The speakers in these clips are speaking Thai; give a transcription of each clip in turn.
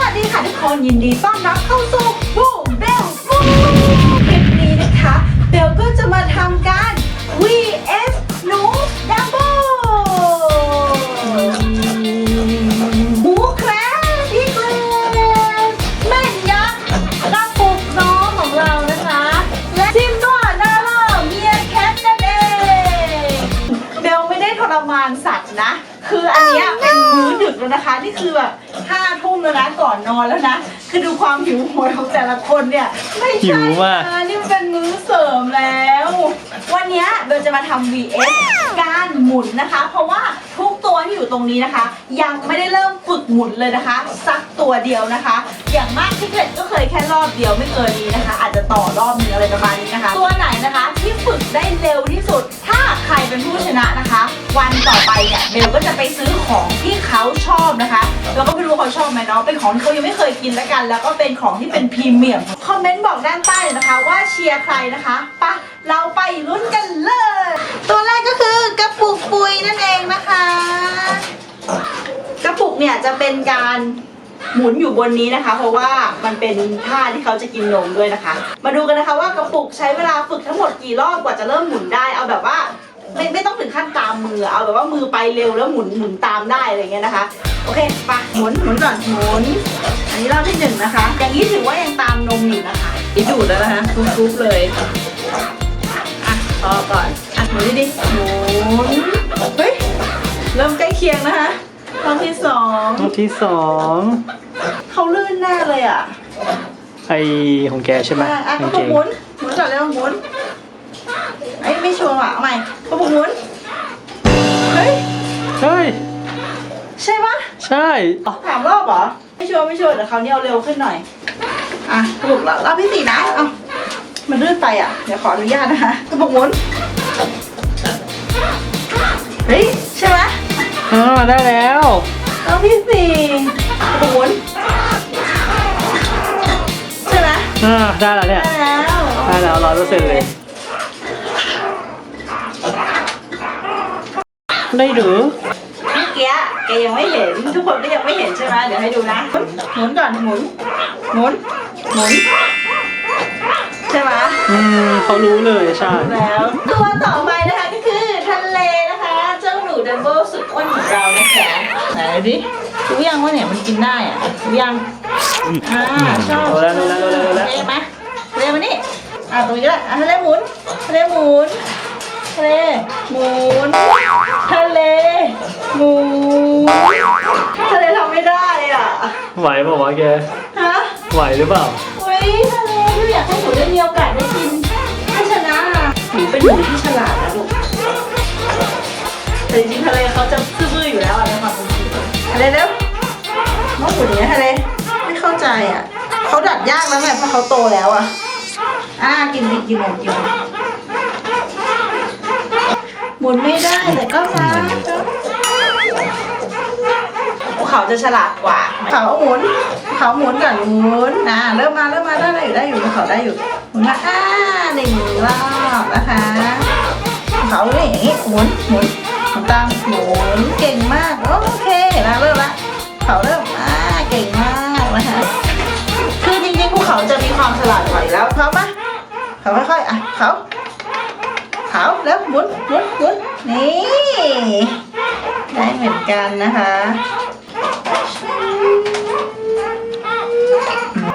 วัสดีค่ะทุกคนยินดีต้อนรับเข้าสู่บูเบลฟูคลิปนี้นะคะเบลก็จะมาทำการ vs หนูดัมโบหมูแคร์พี่เกรดแม่นยักษ์กระปุกน้องของเรานะคะ และทีมนวดาโรเมียแคทนั่นเองเบลไม่ได้ทรมานสัตว์นะ คืออันเนี้ยเป็นมื้อดึกแล้วนะคะ นี่คือแบบ แล้วนะก่อนนอนแล้วนะ คือดูความหิวโหยของแต่ละคนเนี่ย ไม่หิใช่วมาก นะนี่มันเป็นมื้อเสริมแล้ว วันเนี้ยเบลจะมาทำ vs การหมุนนะคะ เพราะว่าทุกตัวที่อยู่ตรงนี้นะคะ ยังไม่ได้เริ่มฝึกหมุนเลยนะคะ สักตัวเดียวนะคะ อย่างมากที่เกิดก็เคยแค่รอบเดียวไม่เกินนี้นะคะ อาจจะต่อรอบนึงอะไรประมาณนี้นะคะ ตัวไหนนะคะที่ฝึกได้เร็วที่สุดถ้าใค รเป็นผู้ชนะนะคะ วันต่อไปเนี่ยเบลก็จะไปซื้อของที่เขาชอบนะคะแล้วก็ไม่รู้เขาชอบไหมเนาะเป็นของที่เขายังไม่เคยกินแล้วกัน แล้วก็เป็นของที่เป็นพรีเมียมคอมเมนต์บอกด้านใต้เลยนะคะ ว่าเชียร์ใครนะคะปะเราไปลุ้นกันเลย ตัวแรกก็คือกระปุกปุยนั่นเองนะคะ กระปุกเนี่ยจะเป็นการหมุนอยู่บนนี้นะคะ เพราะว่ามันเป็นท่าที่เขาจะกินนมด้วยนะคะ มาดูกันนะคะว่ากระปุกใช้เวลาฝึกทั้งหมดกี่รอบกว่าจะเริ่มหมุนได้เอาแบบว่าามมือเอาแบบว่ามือไปเร็วแล้วหมุนหมุนตามได้อะไรเงี้ยนะคะ โอเคไปหมุนหมุนก่อนหมุน อันนี้รอบที่หนึ่งนะคะ อย่างนี้ถือว่ายังตามนมอยู่นะคะอีดูดแล้วนะคะทุบๆเลยอะพอก่อนอะหมุนดิๆหมุนเฮ้ยเริ่มใกล้เคียงนะคะรอบที่สองรอบที่สองเขาลื่นแน่เลยอะไอของแกใช่ไหมอะอะกากงระเกปุกงหมุนหมุนก่อนเร็วหมุนไอ้ยไม่ชัวร์อะเอาใหม่กระปุกหมุน เฮ้ย เฮ้ย ใช่ปะใช่อ๋อถามรอบเหรอ ไม่ชัวร์ไม่ชัวร์เดี๋ยวคราวนี้เอาเร็วขึ้นหน่อย อะกระปุกรอบรอบที่สี่นะเอามันลื่นไปอะ เดี๋ยวขออนุญาตนะคะกระปุกหมุน เฮ้ย ใช่ไหมอ๋อได้แล้ว รอบที่สี่กระปุกหมุน ใช่ไหมอ่าได้แล้วเนี่ย ได้แล้ว ได้แล้วร้อยเปอร์เซ็นต์เลย ได้หรือเมื่อกี้แกยังไม่เห็น ทุกคนก็ยังไม่เห็นใช่ไหมเดี๋ยวให้ดูนะหมุนก่อนหมุนหมุนหมุนใช่ไหมอืมเขารู้เลยใช่ แล้ว ตัวต่อไปนะคะก็คือทะเลนะคะ เจ้าหนูดัมเบิลสุดอ้วนของเรานะคะไหนดิรู้ยังว่าเนี่ยมันกินได้อะรู้ยังอ่าชอบรู้แล้วรู้แล้วรู้แล้วรู้แล้วทะเลมาทะเลมานี่อ่าตรงนี้ก็ได้อะทะเลหมุนทะเลหมุน ทะเลหมุนทะเลหมุนทะเลทำไม่ได้อะไหวเปล่าวะแก ฮะไหวหรือเปล่าเฮ้ยทะเลพี่อยากให้หนูได้มีโอกาสได้กินให้ชนะหนูเป็นหนูที่ฉลาดนะลูกแต่จริงๆทะเลเขาจะซื่อๆอยู่แล้วอะในความเป็นจริงทะเลเร็วน้องหนูอย่างเนี้ยทะเลไม่เข้าใจอะเขาดัดยากแล้วไงเพราะเขาโตแล้วอะอ่ากินดิกินหมดกินหมด หมุนไม่ได้แต่ก็มาภูเขาจะฉลาดกว่าภูเขาหมุนภูเขาหมุนก่อนหมุนอ่าเริ่มมาเริ่มมาได้อยู่ได้อยู่ภูเขาได้อยู่หมุนมาอ่าหนึ่งรอบนะคะภูเขาเนี่ยอย่างนี้หมุนหมุนหมุนตามหมุนเก่งมากโอเคนะเริ่มละภูเขาเริ่มอ่าเก่งมากนะคะคือจริงๆภูเขาจะมีความฉลาดกว่าอยู่แล้วเขาปะเขาค่อยๆอะเขาเขาแล้วหมุนหมุนหมุนนี่ ได้เหมือน กันนะคะ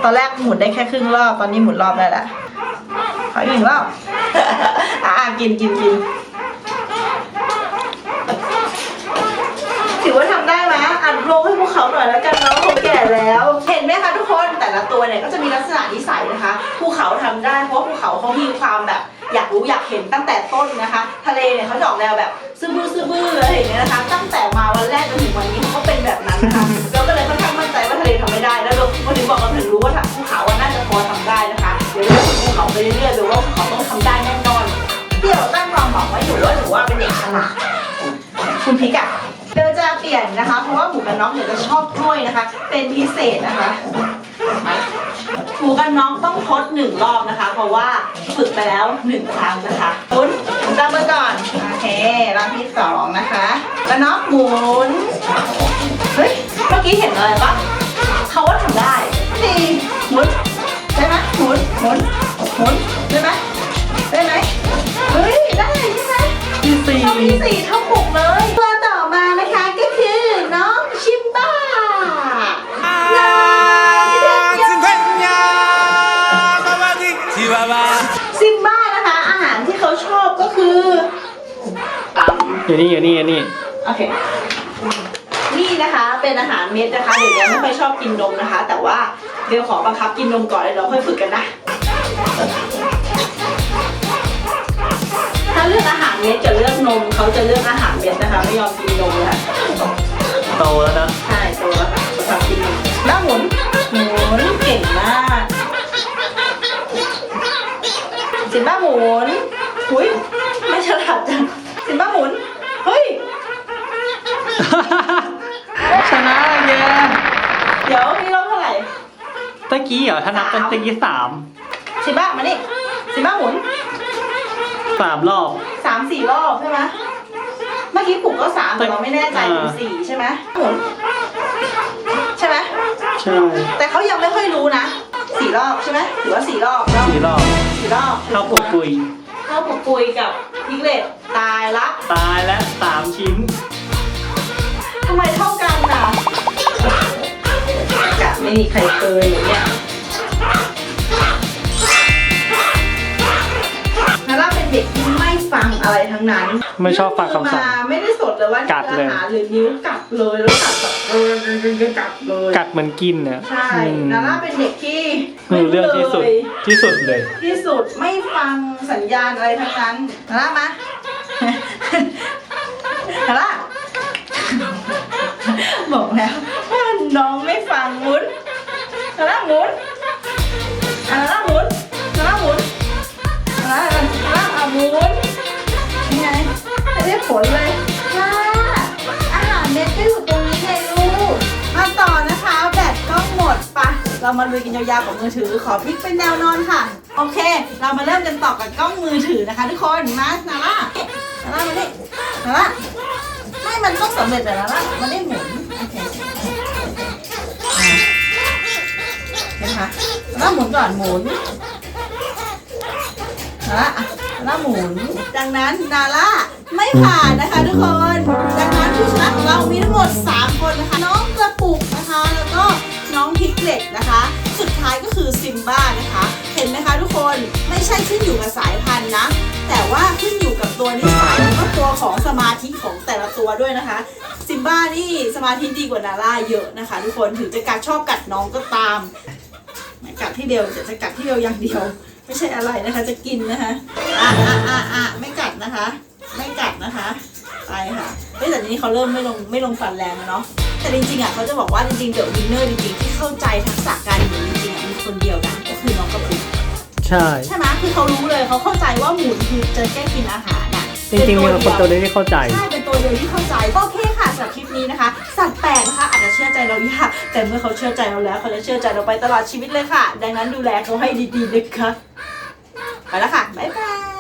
ตอนแรกหมุนได้แค่ครึ่งรอบตอนนี้หมุนรอบได้แล้วขออีกหนึ่งรอบอ่ากินกินกินถือว่าทำได้ไหมอัดลงให้พวกเขาหน่อยแล้วกันเนาะเขาแก่แล้ว เห็นไหมคะทุกคนแต่ละตัวเนี่ยก็จะมีลักษณะนิสัยนะคะภูเขาทำได้เพราะว่าภูเขาเขามีความแบบ อยากรู้อยากเห็นตั้งแต่ต้นนะคะ ทะเลเนี่ยเขาจะออกแนวแบบ ซื่อบื้อซื่อบื้ออะไรอย่างเงี้ยนะคะตั้งแต่มาวันแรกจนถึงวันนี้เขาก็เป็นแบบนั้นนะคะเราก็เลยค่อนข้างมั่นใจว่าทะเลทำไม่ได้ แล้วเราพอถึงบอกเราถึงรู้ว่าภูเขาอะน่าจะพอทำได้นะคะเดี๋ยวเราฝึกภูเขาไปเรื่อยๆเดี๋ยวว่าภูเขาต้องทำได้แน่นอนที่เราตั้งความหวังไว้อยู่ว่าหนูว่าเป็นเด็กฉลาดคุณพิกอะเดี๋ยวจะเปลี่ยนนะคะ เพราะว่าหมูกันน็อกเนี่ยจะชอบกล้วยนะคะ เป็นพิเศษนะคะหมูกันน็อกต้องทดหนึ่งรอบนะคะ เพราะว่าฝึกไปแล้วหนึ่งครั้งนะคะหมุน จับมือก่อน โอเคลำที่สองนะคะ แล้วน็อกหมุน เฮ้ย เมื่อกี้เห็นอะไรปะเขาว่าทำได้ดีหมุนได้ไหมหมุน หมุน หมุน ได้ไหมได้ไหมเฮ้ย ได้ใช่ไหมที่สี่เขาที่สี่เท่าหกเลยตัวต่อมานะคะก็คือน้องชิมบ้าชิ ยู่นี่อยู่นี่อยู่นี่โอเค นี่นะคะเป็นอาหารเม็ดนะคะ เดี๋ยวเนี้ไม่ค่อยชอบกินนมนะคะ แต่ว่าเดี๋ยวขอบังคับกินนมก่อนแล้วเราค่อยฝึกกันนะ ถ้าเลือกอาหารเม็ดจะเลือกนมเขาจะเลือกอาหารเม็ดนะคะ ไม่ยอมกินนมแล้วโตแล้วนะใช่ตัวแล้วค่ะบังคับกินนมหน้าหมุนหมุนเก่งมากสินบ้าหมุนหุย ไม่ฉลาดจังสินบ้าหมุน เฮ้ย ชนะเลยแกเดี๋ยวนี่รอบเท่าไหร่ตะกี้เหรอถ้านับเป็นตะกี้สามสิบ้ามานี่สิบ้าหมุนสามรอบ สามสี่รอบใช่ไหมเมื่อกี้ผูกก็สามแต่เราไม่แน่ใจอ่าถึงสี่ใช่ไหมหมุนใช่ไหมใช่แต่เขายังไม่ค่อยรู้นะสี่รอบใช่ไหมถือว่าสี่รอบรอบสี่รอบสี่รอบข้าวปุกปุย ข้าวผูกปุยกับพิกเลตตายละตายแล้วสามชิ้น ทำไมเท่ากันน่ะกะไม่มีใครเคยเลยเนี่ย ทั้งนั้นไม่ชอบฟังคำสั่งมาไม่ได้สดเลยว่ากัดเลยอาหารหรือนิ้วกัดเลยแล้วกัดแบบเออกัดเลยกัดเหมือนกินเนี่ยใช่อืมนาร่าเป็นเด็กที่ไม่รู้เรื่องที่สุดเลยที่สุดเลย ที่สุดไม่ฟังสัญญาณอะไรทั้งนั้นนาร่ามา นาร่าบอกแล้วว่าน้องไม่ฟังหมุนนาร่าหมุน ไม่ได้ผลเลยค่ะอาหารเม็ดก็อยู่ตรงนี้ไงลูก มาต่อนะคะแบตกล้องหมดปะเรามาลุยกันยาวๆกับมือถือขอพลิกเป็นแนวนอนค่ะ โอเค เรามาเริ่มกันต่อกับกล้องมือถือนะคะ ทุกคนมานาร่านาร่ามาดินาร่าไม่มันต้องสำเร็จแต่นาร่ามันได้หมุนโอเคนะคะนาร่าหมุนก่อนหมุนนาร่าอะนาร่าหมุนดังนั้นนาร่า ไม่ผ่านนะคะทุกคนดังนั้นผู้ชนะของเรามีทั้งหมด 3 คนนะคะ น้องกระปุกนะคะ แล้วก็น้องพิกเล็ตนะคะ สุดท้ายก็คือซิมบ้านะคะ เห็นไหมคะทุกคนไม่ใช่ขึ้นอยู่กับสายพันธุ์นะ แต่ว่าขึ้นอยู่กับตัวนิสัยแล้วก็ตัวของสมาธิของแต่ละตัวด้วยนะคะซิมบ้านี่สมาธิดีกว่านาร่าเยอะนะคะ ทุกคนถึงจะกัดชอบกัดน้องก็ตามไม่กัดที่เดียวจะจะกัดที่เดียวอย่างเดียว ไม่ใช่อะไรนะคะจะกินนะคะอะอะอะอะไม่กัดนะคะ นะคะ ไปค่ะเฮ้ยแต่ทีนี้เขาเริ่มไม่ลงไม่ลงฟันแรงแล้วเนาะ แต่จริงๆอะเขาจะบอกว่าจริงๆ เดอะวินเนอร์จริงๆที่เข้าใจทักษะการหมุนจริงๆอะมีคนเดียวกันก็คือน้องกระปุกใช่ ใช่ไหมคือเขารู้เลยเขาเข้าใจว่าหมุนคือจะแค่กินอาหารน่ะจริงๆมีคนตัวเดียวที่เข้าใจ ใช่เป็นตัวเดียวที่เข้าใจก็โอเคค่ะสำหรับคลิปนี้นะคะ สัตว์แปลกนะคะอาจจะเชื่อใจเรายากแต่เมื่อเขาเชื่อใจเราแล้วเขาจะเชื่อใจเราไปตลอดชีวิตเลยค่ะ ดังนั้นดูแลเขาให้ดีๆนะคะไปแล้วค่ะบ๊ายบาย